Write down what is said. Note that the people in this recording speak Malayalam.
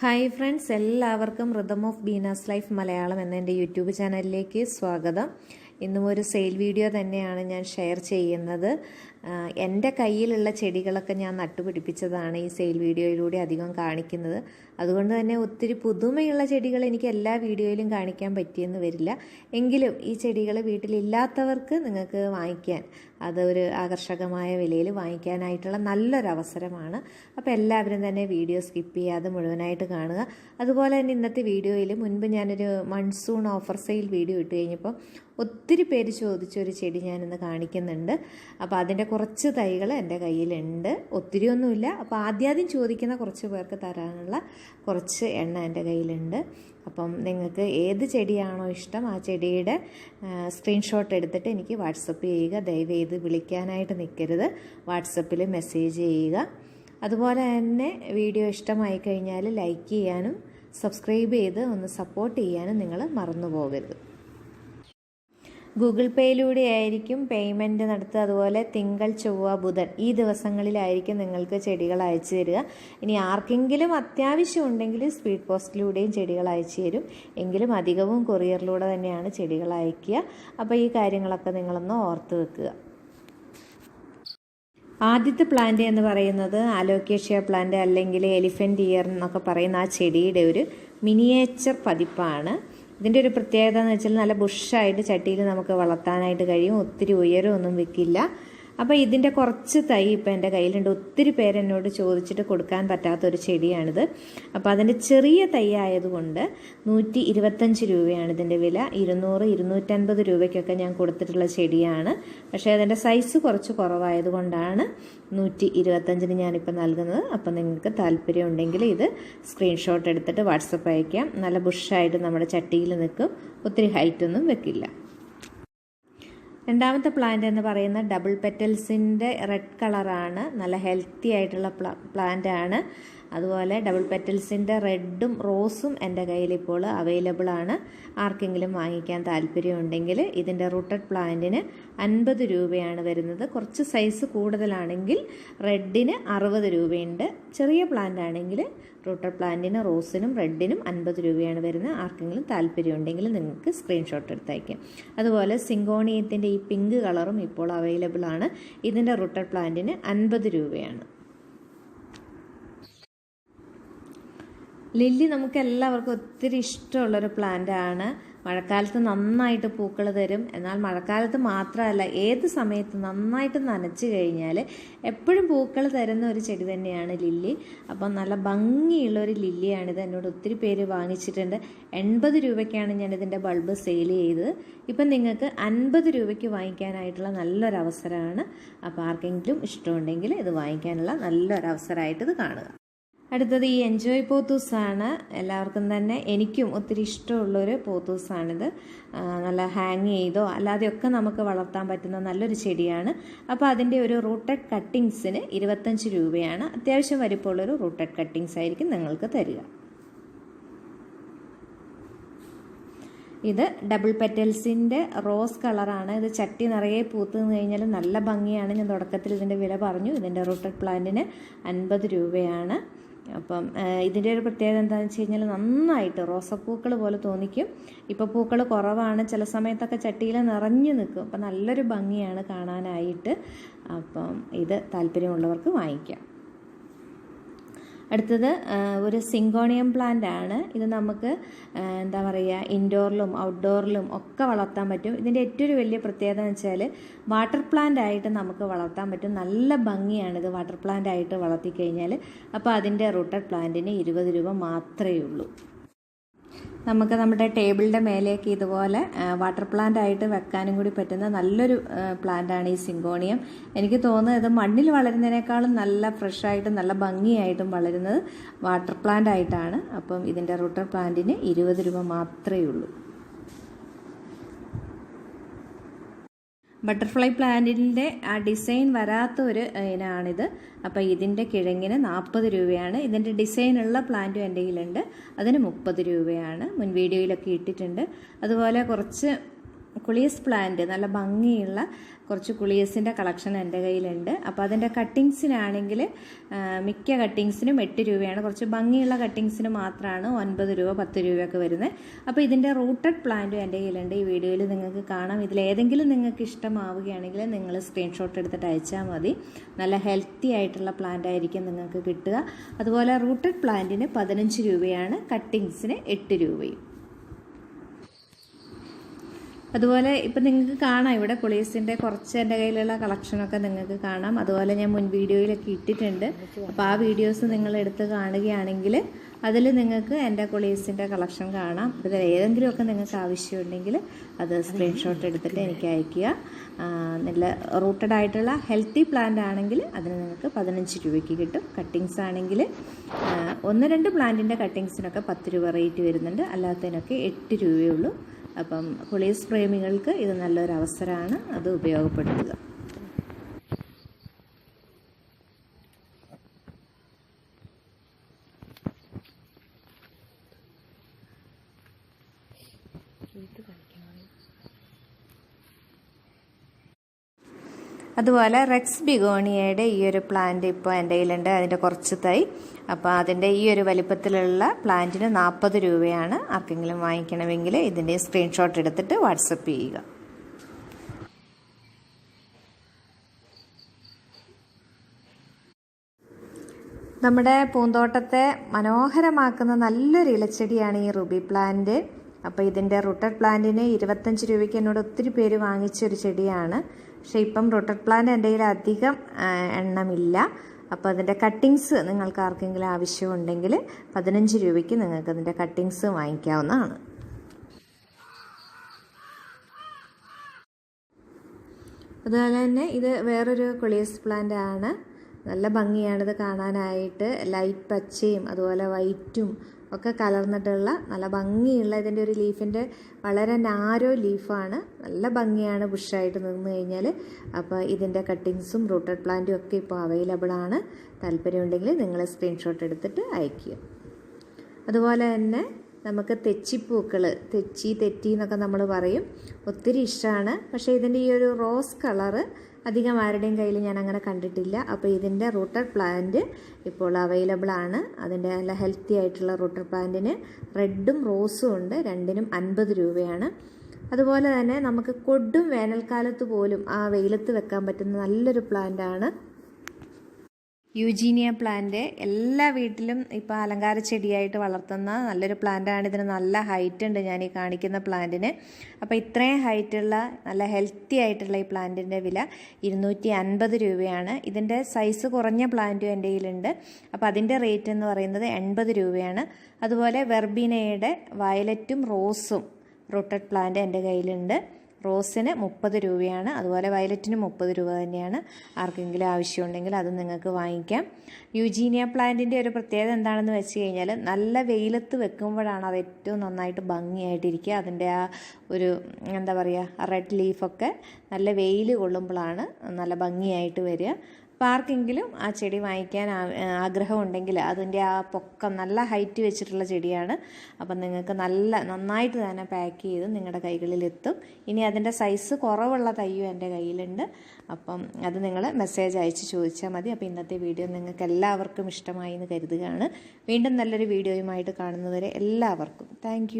ഹായ് ഫ്രണ്ട്സ് എല്ലാവർക്കും rhythm of Beena's life Malayalam എന്ന എന്റെ യൂട്യൂബ് ചാനലിലേക്ക് സ്വാഗതം. ഇന്നും ഒരു സെയിൽ വീഡിയോ തന്നെയാണ് ഞാൻ ഷെയർ ചെയ്യുന്നത്. എന്റെ കയ്യിലുള്ള ചെടികളൊക്കെ ഞാൻ നട്ടുപിടിപ്പിച്ചതാണ് ഈ സെയിൽ വീഡിയോയിലൂടെ അധികം കാണിക്കുന്നത്. അതുകൊണ്ട് തന്നെ ഒത്തിരി പുതുമയുള്ള ചെടികൾ എനിക്ക് എല്ലാ വീഡിയോയിലും കാണിക്കാൻ പറ്റിയെന്ന് വരില്ല. എങ്കിലും ഈ ചെടികൾ വീട്ടിലില്ലാത്തവർക്ക് നിങ്ങൾക്ക് വാങ്ങിക്കാൻ അതൊരു ആകർഷകമായ വിലയിൽ വാങ്ങിക്കാനായിട്ടുള്ള നല്ലൊരവസരമാണ് അപ്പോൾ എല്ലാവരും തന്നെ വീഡിയോ സ്കിപ്പ് ചെയ്യാതെ മുഴുവനായിട്ട് കാണുക. അതുപോലെ തന്നെ ഇന്നത്തെ വീഡിയോയിൽ മുൻപ് ഞാനൊരു മൺസൂൺ ഓഫർ സെയിൽ വീഡിയോ ഇട്ട് കഴിഞ്ഞപ്പോൾ ഒത്തിരി പേര് ചോദിച്ച ഒരു ചെടി ഞാനിന്ന് കാണിക്കുന്നുണ്ട്. അപ്പോൾ അതിന്റെ കുറച്ച് തൈകൾ എന്റെ കയ്യിലുണ്ട്. ഒത്തിരി ഒന്നുമില്ല അപ്പോൾ ആദ്യാദ്യം ചോദിക്കുന്ന കുറച്ച് പേർക്ക് തരാനുള്ള കുറച്ച് എണ്ണ എന്റെ കയ്യിലുണ്ട്. അപ്പം നിങ്ങൾക്ക് ഏത് ചെടിയാണോ ഇഷ്ടം ആ ചെടിയുടെ സ്ക്രീൻഷോട്ട് എടുത്തിട്ട് എനിക്ക് വാട്സപ്പ് ചെയ്യുക. ദയവ് ചെയ്ത് വിളിക്കാനായിട്ട് നിൽക്കരുത് വാട്സപ്പിൽ മെസ്സേജ് ചെയ്യുക. അതുപോലെ തന്നെ വീഡിയോ ഇഷ്ടമായി കഴിഞ്ഞാൽ ലൈക്ക് ചെയ്യാനും സബ്സ്ക്രൈബ് ചെയ്ത് ഒന്ന് സപ്പോർട്ട് ചെയ്യാനും നിങ്ങൾ മറന്നു പോകരുത് ഗൂഗിൾ പേയിലൂടെ ആയിരിക്കും പേയ്മെന്റ് നടത്തുക. അതുപോലെ തിങ്കൾ ചൊവ്വ ബുധൻ ഈ ദിവസങ്ങളിലായിരിക്കും നിങ്ങൾക്ക് ചെടികൾ അയച്ചു തരിക. ഇനി ആർക്കെങ്കിലും അത്യാവശ്യം ഉണ്ടെങ്കിൽ സ്പീഡ് പോസ്റ്റിലൂടെയും ചെടികൾ അയച്ചു തരും. എങ്കിലും അധികവും കൊറിയറിലൂടെ തന്നെയാണ് ചെടികൾ അയക്കുക. അപ്പോൾ ഈ കാര്യങ്ങളൊക്കെ നിങ്ങളൊന്ന് ഓർത്ത് വെക്കുക. ആദ്യത്തെ പ്ലാന്റ് എന്ന് പറയുന്നത് അലോക്കേഷ്യ പ്ലാന്റ് അല്ലെങ്കിൽ എലിഫന്റ് ഇയർ എന്നൊക്കെ പറയുന്ന ആ ചെടിയുടെ ഒരു മിനിയേച്ചർ പതിപ്പാണ്. ഇതിന്റെ ഒരു പ്രത്യേകത എന്ന് വെച്ചാൽ നല്ല ബുഷായിട്ട് ചട്ടിയിൽ നമുക്ക് വളർത്താനായിട്ട് കഴിയും. ഒത്തിരി ഉയരമൊന്നും വെക്കില്ല. അപ്പോൾ ഇതിന്റെ കുറച്ച് തൈ ഇപ്പോൾ എന്റെ കയ്യിലുണ്ട്. ഒത്തിരി പേരെന്നോട് ചോദിച്ചിട്ട് കൊടുക്കാൻ പറ്റാത്തൊരു ചെടിയാണിത്. അപ്പോൾ അതിന്റെ ചെറിയ തൈ ആയതുകൊണ്ട് നൂറ്റി ഇരുപത്തഞ്ച് രൂപയാണ് ഇതിന്റെ വില. ഇരുന്നൂറ് ഇരുന്നൂറ്റൻപത് രൂപയ്ക്കൊക്കെ ഞാൻ കൊടുത്തിട്ടുള്ള ചെടിയാണ്. പക്ഷേ അതിന്റെ സൈസ് കുറച്ച് കുറവായതുകൊണ്ടാണ് നൂറ്റി ഇരുപത്തഞ്ചിന് ഞാനിപ്പോൾ നൽകുന്നത്. അപ്പോൾ നിങ്ങൾക്ക് താല്പര്യം ഉണ്ടെങ്കിൽ ഇത് സ്ക്രീൻഷോട്ട് എടുത്തിട്ട് വാട്സപ്പ് അയക്കാം നല്ല ബുഷായിട്ട് നമ്മുടെ ചട്ടിയിൽ നിൽക്കും. ഒത്തിരി ഹൈറ്റൊന്നും വെക്കില്ല. രണ്ടാമത്തെ പ്ലാന്റ് എന്ന് പറയുന്ന ഡബിൾ പെറ്റൽസിന്റെ റെഡ് കളറാണ് നല്ല ഹെൽത്തി ആയിട്ടുള്ള പ്ലാ പ്ലാന്റ് ആണ്. അതുപോലെ ഡബിൾ പെറ്റൽസിന്റെ റെഡും റോസും എന്റെ കയ്യിൽ ഇപ്പോൾ അവൈലബിൾ ആണ്. ആർക്കെങ്കിലും വാങ്ങിക്കാൻ താല്പര്യമുണ്ടെങ്കിൽ ഇതിന്റെ റൂട്ടഡ് പ്ലാന്റിന് അൻപത് രൂപയാണ് വരുന്നത്. കുറച്ച് സൈസ് കൂടുതലാണെങ്കിൽ റെഡിന് അറുപത് രൂപയുണ്ട്. ചെറിയ പ്ലാന്റ് ആണെങ്കിൽ റൂട്ടഡ് പ്ലാന്റിന് റോസിനും റെഡിനും അൻപത് രൂപയാണ് വരുന്നത്. ആർക്കെങ്കിലും താല്പര്യമുണ്ടെങ്കിൽ നിങ്ങൾക്ക് സ്ക്രീൻഷോട്ട് എടുത്തയക്കാം. അതുപോലെ സിങ്കോണിയത്തിന്റെ ഈ പിങ്ക് കളറും ഇപ്പോൾ അവൈലബിൾ ആണ്. ഇതിന്റെ റൂട്ടഡ് പ്ലാന്റിന് അൻപത് രൂപയാണ്. ലില്ലി നമുക്ക് എല്ലാവർക്കും ഒത്തിരി ഇഷ്ടമുള്ളൊരു പ്ലാന്റ് ആണ്. മഴക്കാലത്ത് നന്നായിട്ട് പൂക്കൾ തരും. എന്നാൽ മഴക്കാലത്ത് മാത്രമല്ല ഏത് സമയത്ത് നന്നായിട്ട് നനച്ച് കഴിഞ്ഞാൽ എപ്പോഴും പൂക്കൾ തരുന്ന ഒരു ചെടി തന്നെയാണ് ലില്ലി. അപ്പം നല്ല ഭംഗിയുള്ള ഒരു ലില്ലിയാണിത്. എന്നോട് ഒത്തിരി പേര് വാങ്ങിച്ചിട്ടുണ്ട്. എൺപത് രൂപയ്ക്കാണ് ഞാനിതിന്റെ ബൾബ് സെയിൽ ചെയ്തത് ഇപ്പം നിങ്ങൾക്ക് അൻപത് രൂപയ്ക്ക് വാങ്ങിക്കാനായിട്ടുള്ള നല്ലൊരവസരമാണ്. അപ്പോൾ ആർക്കെങ്കിലും ഇഷ്ടമുണ്ടെങ്കിൽ ഇത് വാങ്ങിക്കാനുള്ള നല്ലൊരവസരമായിട്ട് ഇത് കാണുക. അടുത്തത് ഈ എൻജോയ് പോത്തൂസാണ്. എല്ലാവർക്കും തന്നെ എനിക്കും ഒത്തിരി ഇഷ്ടമുള്ളൊരു പോത്തൂസാണിത്. നല്ല ഹാങ് ചെയ്തോ അല്ലാതെയൊക്കെ നമുക്ക് വളർത്താൻ പറ്റുന്ന നല്ലൊരു ചെടിയാണ്. അപ്പോൾ അതിന്റെ ഒരു റൂട്ടഡ് കട്ടിങ്സിന് ഇരുപത്തഞ്ച് രൂപയാണ്. അത്യാവശ്യം വരുമ്പോഴൊരു റൂട്ടഡ് കട്ടിങ്സ് ആയിരിക്കും നിങ്ങൾക്ക് തരിക. ഇത് ഡബിൾ പെറ്റൽസിന്റെ റോസ് കളറാണ് ഇത് ചട്ടി നിറയെ പൂത്ത് കഴിഞ്ഞാൽ നല്ല ഭംഗിയാണ്. ഞാൻ തുടക്കത്തിൽ ഇതിന്റെ വില പറഞ്ഞു. ഇതിന്റെ റൂട്ടഡ് പ്ലാന്റിന് അൻപത് രൂപയാണ്. അപ്പം ഇതിന്റെ ഒരു പ്രത്യേകത എന്താണെന്ന് വെച്ച് കഴിഞ്ഞാൽ നന്നായിട്ട് റോസപ്പൂക്കൾ പോലെ തോന്നിക്കും. ഇപ്പോൾ പൂക്കൾ കുറവാണ് ചില സമയത്തൊക്കെ ചട്ടിയിൽ നിറഞ്ഞു നിൽക്കും. അപ്പം നല്ലൊരു ഭംഗിയാണ് കാണാനായിട്ട്. അപ്പം ഇത് താല്പര്യമുള്ളവർക്ക് വാങ്ങിക്കാം. അടുത്തത് ഒരു സിങ്കോണിയം പ്ലാന്റ് ആണ്. ഇത് നമുക്ക് എന്താ പറയുക ഇൻഡോറിലും ഔട്ട്ഡോറിലും ഒക്കെ വളർത്താൻ പറ്റും. ഇതിന്റെ ഏറ്റവും വലിയ പ്രത്യേകത എന്ന് വെച്ചാൽ വാട്ടർ പ്ലാന്റ് ആയിട്ട് നമുക്ക് വളർത്താൻ പറ്റും. നല്ല ഭംഗിയാണ് ഇത് വാട്ടർ പ്ലാന്റ് ആയിട്ട് വളർത്തി കഴിഞ്ഞാൽ അപ്പോൾ അതിന്റെ റൂട്ടഡ് പ്ലാന്റിന് ഇരുപത് രൂപ മാത്രമേ ഉള്ളൂ. നമുക്ക് നമ്മുടെ ടേബിളിന്റെ മേലേക്ക് ഇതുപോലെ വാട്ടർ പ്ലാന്റ് ആയിട്ട് വെക്കാനും കൂടി പറ്റുന്ന നല്ലൊരു പ്ലാന്റ് പ്ലാന്റാണ് ഈ സിങ്കോണിയം. എനിക്ക് തോന്നുന്നത് ഇത് മണ്ണിൽ വളരുന്നതിനേക്കാളും നല്ല ഫ്രഷായിട്ടും നല്ല ഭംഗിയായിട്ടും വളരുന്നത് വാട്ടർ പ്ലാന്റ് ആയിട്ടാണ്. അപ്പം ഇതിന്റെ റൂട്ടർ പ്ലാന്റിന് ഇരുപത് രൂപ മാത്രമേ ഉള്ളൂ. ബട്ടർഫ്ലൈ പ്ലാന്റിന്റെ ആ ഡിസൈൻ വരാത്ത ഒരു ഇനമാണിത് അപ്പോൾ ഇതിന്റെ കിഴങ്ങിന് നാൽപ്പത് രൂപയാണ്. ഇതിന്റെ ഡിസൈനുള്ള പ്ലാന്റും എന്റെ കയ്യിലുണ്ട്. അതിന് മുപ്പത് രൂപയാണ്. മുൻ വീഡിയോയിലൊക്കെ ഇട്ടിട്ടുണ്ട്. അതുപോലെ കുറച്ച് കുളിയസ് പ്ലാന്റ് നല്ല ഭംഗിയുള്ള കുറച്ച് കുളിയസിന്റെ കളക്ഷൻ എന്റെ കയ്യിലുണ്ട്. അപ്പോൾ അതിന്റെ കട്ടിങ്സിനാണെങ്കിൽ മിക്ക കട്ടിങ്സിനും എട്ട് രൂപയാണ്. കുറച്ച് ഭംഗിയുള്ള കട്ടിങ്സിന് മാത്രമാണ് ഒൻപത് രൂപ പത്ത് രൂപയൊക്കെ വരുന്നത്. അപ്പോൾ ഇതിന്റെ റൂട്ടഡ് പ്ലാന്റും എന്റെ കയ്യിലുണ്ട്. ഈ വീഡിയോയിൽ നിങ്ങൾക്ക് കാണാം. ഇതിലേതെങ്കിലും നിങ്ങൾക്ക് ഇഷ്ടമാവുകയാണെങ്കിൽ നിങ്ങൾ സ്ക്രീൻഷോട്ട് എടുത്തിട്ട് അയച്ചാൽ മതി. നല്ല ഹെൽത്തി ആയിട്ടുള്ള പ്ലാന്റ് ആയിരിക്കും നിങ്ങൾക്ക് കിട്ടുക. അതുപോലെ റൂട്ടഡ് പ്ലാന്റിന് പതിനഞ്ച് രൂപയാണ് കട്ടിങ്സിന് എട്ട് രൂപയും. അതുപോലെ ഇപ്പം നിങ്ങൾക്ക് കാണാം ഇവിടെ കൊളീസിന്റെ കുറച്ച് എന്റെ കയ്യിലുള്ള കളക്ഷനൊക്കെ നിങ്ങൾക്ക് കാണാം. അതുപോലെ ഞാൻ മുൻ വീഡിയോയിലൊക്കെ ഇട്ടിട്ടുണ്ട്. അപ്പോൾ ആ വീഡിയോസ് നിങ്ങൾ എടുത്ത് കാണുകയാണെങ്കിൽ അതിൽ നിങ്ങൾക്ക് എന്റെ കൊളീസിന്റെ കളക്ഷൻ കാണാം. ഇതിൽ ഏതെങ്കിലുമൊക്കെ നിങ്ങൾക്ക് ആവശ്യമുണ്ടെങ്കിൽ അത് സ്ക്രീൻഷോട്ട് എടുത്തിട്ട് എനിക്ക് അയക്കുക നല്ല റൂട്ടഡ് ആയിട്ടുള്ള ഹെൽത്തി പ്ലാന്റ് ആണെങ്കിൽ അതിന് നിങ്ങൾക്ക് പതിനഞ്ച് രൂപയ്ക്ക് കിട്ടും. കട്ടിങ്സ് ആണെങ്കിൽ ഒന്ന് രണ്ട് പ്ലാന്റിന്റെ കട്ടിങ്സിനൊക്കെ പത്ത് രൂപ റേറ്റ് വരുന്നുണ്ട്. അല്ലാത്തതിനൊക്കെ എട്ട് രൂപയേ ഉള്ളൂ. അപ്പം പോലീസ് പ്രേമികൾക്ക് ഇത് നല്ലൊരു അവസരമാണ് അത് ഉപയോഗപ്പെടുത്തുക. അതുപോലെ റെക്സ് ബിഗോണിയയുടെ ഈ ഒരു പ്ലാന്റ് ഇപ്പോൾ എന്റെ കയ്യിലുണ്ട്. അതിന്റെ കുറച്ച് തൈ. അപ്പോൾ അതിന്റെ ഈ ഒരു വലിപ്പത്തിലുള്ള പ്ലാന്റിന് നാൽപ്പത് രൂപയാണ് ആർക്കെങ്കിലും വാങ്ങിക്കണമെങ്കിൽ ഇതിന്റെ സ്ക്രീൻഷോട്ട് എടുത്തിട്ട് വാട്സപ്പ് ചെയ്യുക. നമ്മുടെ പൂന്തോട്ടത്തെ മനോഹരമാക്കുന്ന നല്ലൊരു ഇലച്ചെടിയാണ് ഈ റുബി പ്ലാന്റ് അപ്പോൾ ഇതിന്റെ റൂട്ടഡ് പ്ലാന്റിന് ഇരുപത്തഞ്ച് രൂപയ്ക്ക് എന്നോട് ഒത്തിരി പേര് വാങ്ങിച്ചൊരു ചെടിയാണ്. പക്ഷേ ഇപ്പം റോട്ടർ പ്ലാന്റ് എന്റെ കയ്യിൽ അധികം എണ്ണമില്ല. അപ്പോൾ അതിന്റെ കട്ടിങ്സ് നിങ്ങൾക്ക് ആർക്കെങ്കിലും ആവശ്യമുണ്ടെങ്കിൽ പതിനഞ്ച് രൂപയ്ക്ക് നിങ്ങൾക്ക് അതിന്റെ കട്ടിങ്സ് വാങ്ങിക്കാവുന്നതാണ്. അതുപോലെ തന്നെ ഇത് വേറൊരു കൊളിയസ് പ്ലാന്റ് ആണ്. നല്ല ഭംഗിയാണിത് കാണാനായിട്ട്. ലൈറ്റ് പച്ചയും അതുപോലെ വൈറ്റും ഒക്കെ കലർന്നിട്ടുള്ള നല്ല ഭംഗിയുള്ള ഇതിന്റെ ഒരു ലീഫിന്റെ വളരെ നാരോ ലീഫാണ് നല്ല ഭംഗിയാണ് ബുഷായിട്ട് നിന്ന് കഴിഞ്ഞാൽ. അപ്പോൾ ഇതിന്റെ കട്ടിങ്സും റൂട്ടഡ് പ്ലാന്റും ഒക്കെ ഇപ്പോൾ അവൈലബിൾ ആണ്. താല്പര്യമുണ്ടെങ്കിൽ നിങ്ങൾ സ്ക്രീൻഷോട്ട് എടുത്തിട്ട് അയക്കുക അതുപോലെ തന്നെ നമുക്ക് തെച്ചിപ്പൂക്കൾ തെച്ചി തെറ്റി എന്നൊക്കെ നമ്മൾ പറയും. ഒത്തിരി ഇഷ്ടമാണ് പക്ഷേ ഇതിന്റെ ഈ ഒരു റോസ് കളറ് അധികം ആരുടെയും കയ്യിൽ ഞാൻ അങ്ങനെ കണ്ടിട്ടില്ല. അപ്പോൾ ഇതിന്റെ റൂട്ടർ പ്ലാന്റ് ഇപ്പോൾ അവൈലബിൾ ആണ്. അതിന്റെ നല്ല ഹെൽത്തി ആയിട്ടുള്ള റൂട്ടർ പ്ലാന്റിന് റെഡും റോസും ഉണ്ട്. രണ്ടിനും അൻപത് രൂപയാണ്. അതുപോലെ തന്നെ നമുക്ക് കൊടും വേനൽക്കാലത്ത് പോലും ആ വെയിലത്ത് വെക്കാൻ പറ്റുന്ന നല്ലൊരു പ്ലാന്റ് ആണ് യൂജീനിയ പ്ലാന്റ് എല്ലാ വീട്ടിലും ഇപ്പോൾ അലങ്കാര ചെടിയായിട്ട് വളർത്തുന്ന നല്ലൊരു പ്ലാന്റാണ് ഇതിന് നല്ല ഹൈറ്റ് ഉണ്ട് ഞാൻ ഈ കാണിക്കുന്ന പ്ലാന്റിന് അപ്പോൾ ഇത്രയും ഹൈറ്റുള്ള നല്ല ഹെൽത്തി ആയിട്ടുള്ള ഈ പ്ലാന്റിന്റെ വില ഇരുന്നൂറ്റി അൻപത് രൂപയാണ്. ഇതിന്റെ സൈസ് കുറഞ്ഞ പ്ലാന്റും എന്റെ കയ്യിലുണ്ട്. അപ്പോൾ അതിന്റെ റേറ്റ് എന്ന് പറയുന്നത് എൺപത് രൂപയാണ്. അതുപോലെ വെർബീനയുടെ വയലറ്റും റോസും റൂട്ടഡ് പ്ലാന്റ് എന്റെ കയ്യിലുണ്ട്. റോസിന് മുപ്പത് രൂപയാണ് അതുപോലെ വയലറ്റിന് മുപ്പത് രൂപ തന്നെയാണ്. ആർക്കെങ്കിലും ആവശ്യമുണ്ടെങ്കിൽ അത് നിങ്ങൾക്ക് വാങ്ങിക്കാം. യുജീനിയ പ്ലാന്റിന്റെ ഒരു പ്രത്യേകത എന്താണെന്ന് വെച്ച് കഴിഞ്ഞാൽ നല്ല വെയിലത്ത് വെക്കുമ്പോഴാണ് അത് ഏറ്റവും നന്നായിട്ട് ഭംഗിയായിട്ടിരിക്കുക. അതിന്റെ ആ ഒരു എന്താ പറയുക റെഡ് ലീഫൊക്കെ നല്ല വെയിൽ കൊള്ളുമ്പോഴാണ് നല്ല ഭംഗിയായിട്ട് വരിക. അപ്പോൾ ആർക്കെങ്കിലും ആ ചെടി വാങ്ങിക്കാൻ ആഗ്രഹമുണ്ടെങ്കിൽ അതിന്റെ ആ പൊക്കം നല്ല ഹൈറ്റ് വെച്ചിട്ടുള്ള ചെടിയാണ്. അപ്പം നിങ്ങൾക്ക് നല്ല നന്നായിട്ട് തന്നെ പാക്ക് ചെയ്ത് നിങ്ങളുടെ കൈകളിലെത്തും. ഇനി അതിന്റെ സൈസ് കുറവുള്ള തയ്യും എന്റെ കയ്യിലുണ്ട്. അപ്പം അത് നിങ്ങൾ മെസ്സേജ് അയച്ച് ചോദിച്ചാൽ മതി. അപ്പോൾ ഇന്നത്തെ വീഡിയോ നിങ്ങൾക്ക് എല്ലാവർക്കും ഇഷ്ടമായി എന്ന് കരുതുകയാണ്. വീണ്ടും നല്ലൊരു വീഡിയോയുമായിട്ട് കാണുന്നവരെ എല്ലാവർക്കും. താങ്ക്